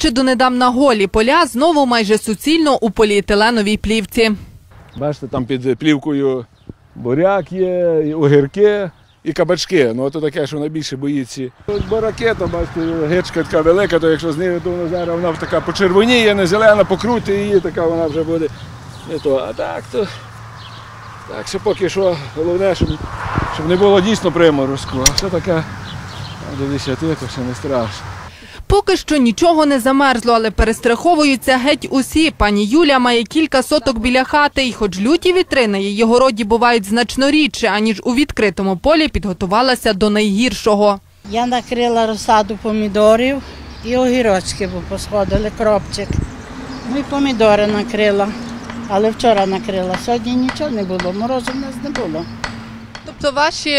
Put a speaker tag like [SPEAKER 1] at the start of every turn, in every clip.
[SPEAKER 1] Ще донедавна голі поля знову майже суцільно у поліетиленовій плівці.
[SPEAKER 2] Бачите, там під плівкою буряк є, і огірки і кабачки. Ну, то таке, що найбільше боїться. От Бараки, то бачите, гичка така велика, то якщо з нею, то вона зараз вона така почервоніє, не зелена, покрути її, така вона вже буде. Не то. А так, то так, ще поки що головне, щоб, щоб не було дійсно приморозку. А все таке, дивіться, ти ще не страшно.
[SPEAKER 1] Поки що нічого не замерзло, але перестраховуються геть усі. Пані Юля має кілька соток біля хати, і хоч люті вітри на її городі бувають значно рідше, аніж у відкритому полі підготувалася до найгіршого.
[SPEAKER 3] Я накрила розсаду помідорів і огірочки, бо посходили кропчик. Ну і помідори накрила. Але вчора накрила. Сьогодні нічого не було, морозу в нас не було.
[SPEAKER 1] Тобто ваші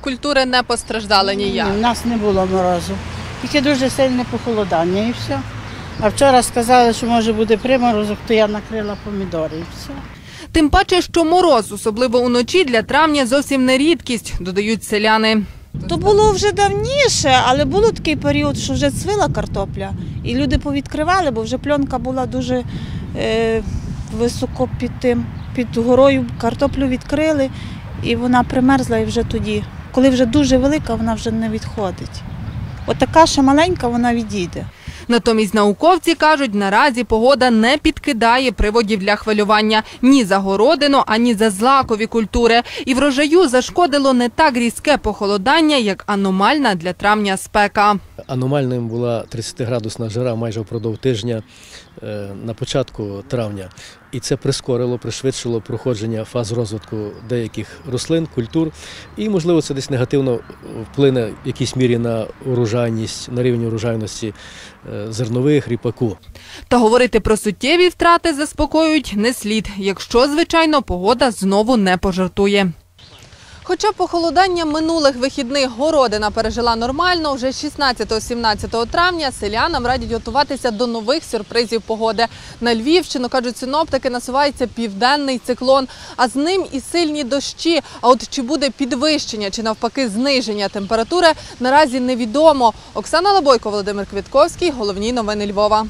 [SPEAKER 1] культури не постраждали
[SPEAKER 3] Ні, в нас не було морозу. Тільки дуже сильне похолодання і все. А вчора сказали, що може буде приморозок, то я накрила помідори і все.
[SPEAKER 1] Тим паче, що мороз, особливо уночі, для травня зовсім не рідкість, додають селяни.
[SPEAKER 4] То було вже давніше, але було такий період, що вже цвіла картопля. І люди повідкривали, бо вже пленка була дуже е, високо під тим, під горою картоплю відкрили, і вона примерзла і вже тоді. Коли вже дуже велика, вона вже не відходить. От така ще маленька, вона відійде.
[SPEAKER 1] Натомість науковці кажуть, наразі погода не підкидає приводів для хвилювання ні за городину, ані за злакові культури. І врожаю зашкодило не так різке похолодання, як аномальна для травня спека.
[SPEAKER 5] Аномальним була 30-градусна жара майже впродовж тижня е, на початку травня. І це прискорило, пришвидшило проходження фаз розвитку деяких рослин, культур. І, можливо, це десь негативно вплине в якійсь мірі на урожайність, на рівень урожайності е, зернових, ріпаку.
[SPEAKER 1] Та говорити про суттєві втрати заспокоюють не слід, якщо, звичайно, погода знову не пожартує. Хоча похолодання минулих вихідних городина пережила нормально, вже 16-17 травня селянам радять готуватися до нових сюрпризів погоди. На Львівщину, кажуть синоптики, насувається південний циклон, а з ним і сильні дощі. А от чи буде підвищення, чи навпаки зниження температури, наразі невідомо. Оксана Лабойко, Володимир Квітковський, головні новини Львова.